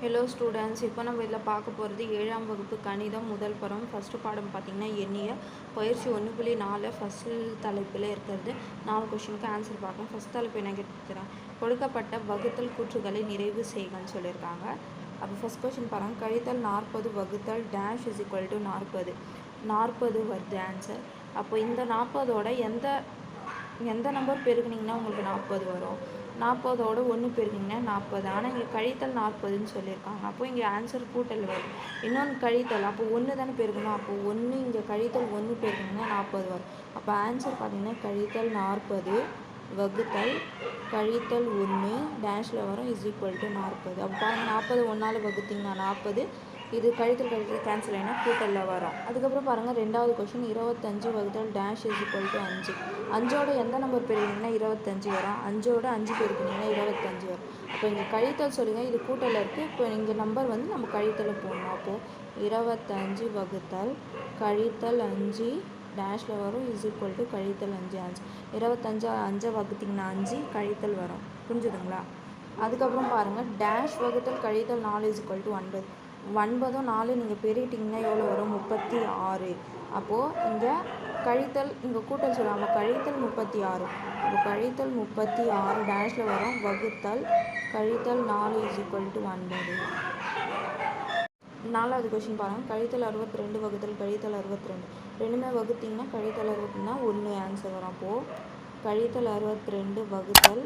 Hello students இப்போ நம்ம இதில் பார்க்க போகிறது ஏழாம் வகுப்பு கணிதம் முதல் படம் ஃபஸ்ட்டு பாடம் பார்த்திங்கன்னா எண்ணிய. பயிற்சி ஒன்று புள்ளி நாலு ஃபஸ்ட் தலைப்பில் இருக்கிறது. நாலு கொஷினுக்கு ஆன்சர் பார்க்கலாம். ஃபஸ்ட் தலைப்பு என்ன கேட்டுக்கிறேன் கொடுக்கப்பட்ட வகுத்தல் கூற்றுகளை நிறைவு செய்யுங்கன்னு சொல்லியிருக்காங்க. அப்போ ஃபஸ்ட் கொஷின் பாருங்கள் கழித்தல் நாற்பது வகுத்தல் டேஷ் இஸ் ஈக்குவல் டு நாற்பது. நாற்பது வருது ஆன்சர் அப்போ இந்த நாற்பதோட எந்த எந்த நம்பர் பெருக்குனிங்கன்னா உங்களுக்கு நாற்பது வரும். நாற்பதோட ஒன்று பெருக்கிங்கன்னா நாற்பது ஆனால் இங்கே கழித்தல் நாற்பதுன்னு சொல்லியிருக்காங்க. அப்போ இங்கே ஆன்சர் கூட்டல் வரும். இன்னொன்று கழித்தல். அப்போ ஒன்று தானே பெருக்கணும். அப்போ ஒன்று இங்கே கழித்தல் ஒன்று பெருக்கிங்கன்னா நாற்பது வரும். அப்போ ஆன்சர் பார்த்தீங்கன்னா கழித்தல் நாற்பது வகுத்தல் கழித்தல் ஒன்று டேஷில் வரும் இஸ் ஈக்குவல் டு நாற்பது. அப்போ நாற்பது ஒன்றால் வகுத்திங்கன்னா நாற்பது. இது கழித்தல் கழித்தல் கேன்சல் ஆகினா கூட்டலில் வரும். அதுக்கப்புறம் பாருங்கள் ரெண்டாவது கொஷின் இருபத்தஞ்சு வகுத்தல் டேஷ் இஸ் ஈக்குவல் டு அஞ்சு. அஞ்சோட எந்த நம்பர் பெருக்கினீங்கன்னா இருபத்தஞ்சு வரும். அஞ்சோட அஞ்சு பெருக்கினீங்கன்னா இருபத்தஞ்சு வரும். அப்போ இங்கே கழித்தல் சொல்லுங்க இது கூட்டலில் இருக்குது இப்போ இங்கே நம்பர் வந்து நம்ம கழித்தலில் போடணும். அப்போது இருபத்தஞ்சு வகுத்தல் கழித்தல் அஞ்சு டேஷில் வரும். இஸ் ஈக்குவல் டு கழித்தல் அஞ்சு அஞ்சு. இருபத்தஞ்சா அஞ்சை வகுத்திங்கன்னா அஞ்சு கழித்தல் வரும். புரிஞ்சுதுங்களா? அதுக்கப்புறம் பாருங்கள் டேஷ் வகுத்தல் கழித்தல் நாலு இஸ் ஈக்குவல் டு ஒன்பது. ஒன்பதும் நாலு நீங்கள் பெருகிட்டிங்கன்னா எவ்வளோ வரும்? முப்பத்தி ஆறு. அப்போது இங்கே கழித்தல் இங்கே கூட்டல் சொல்லுவாங்க. கழித்தல் முப்பத்தி ஆறு. இப்போ கழித்தல் முப்பத்தி ஆறு டேஷில் வரும். வகுத்தல் கழித்தல் நாலு இஸ் ஈக்குவல் டு ஒன்பது. நாலாவது கொஷின் பாருங்கள் கழித்தல் அறுபத்தி ரெண்டு வகுத்தல் கழித்தல் அறுபத்தி ரெண்டு ரெண்டுமே வகுத்திங்கன்னா கழித்தல் அறுபத்தினா ஒன்று ஆன்சர் வரும். அப்போது கழித்தல் அறுபத்தி ரெண்டு வகுத்தல்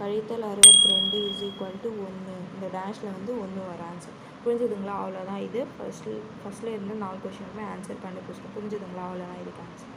கழித்தல் அறுபத்தி ரெண்டு இஸ் ஈக்குவல் டு ஒன்று இந்த டேஷில் வந்து ஒன்று வர ஆன்சர் புரிஞ்சுதுங்களா? அவ்வளோதான் இது. ஃபஸ்ட்டு ஃபஸ்ட்டில் இருந்து நாலு கொஷினுக்குமே ஆன்சர் கண்டுபிடிச்சிட்டோம் புரிஞ்சுதுங்களா? அவ்வளோதான் இதுக்கு ஆன்சர்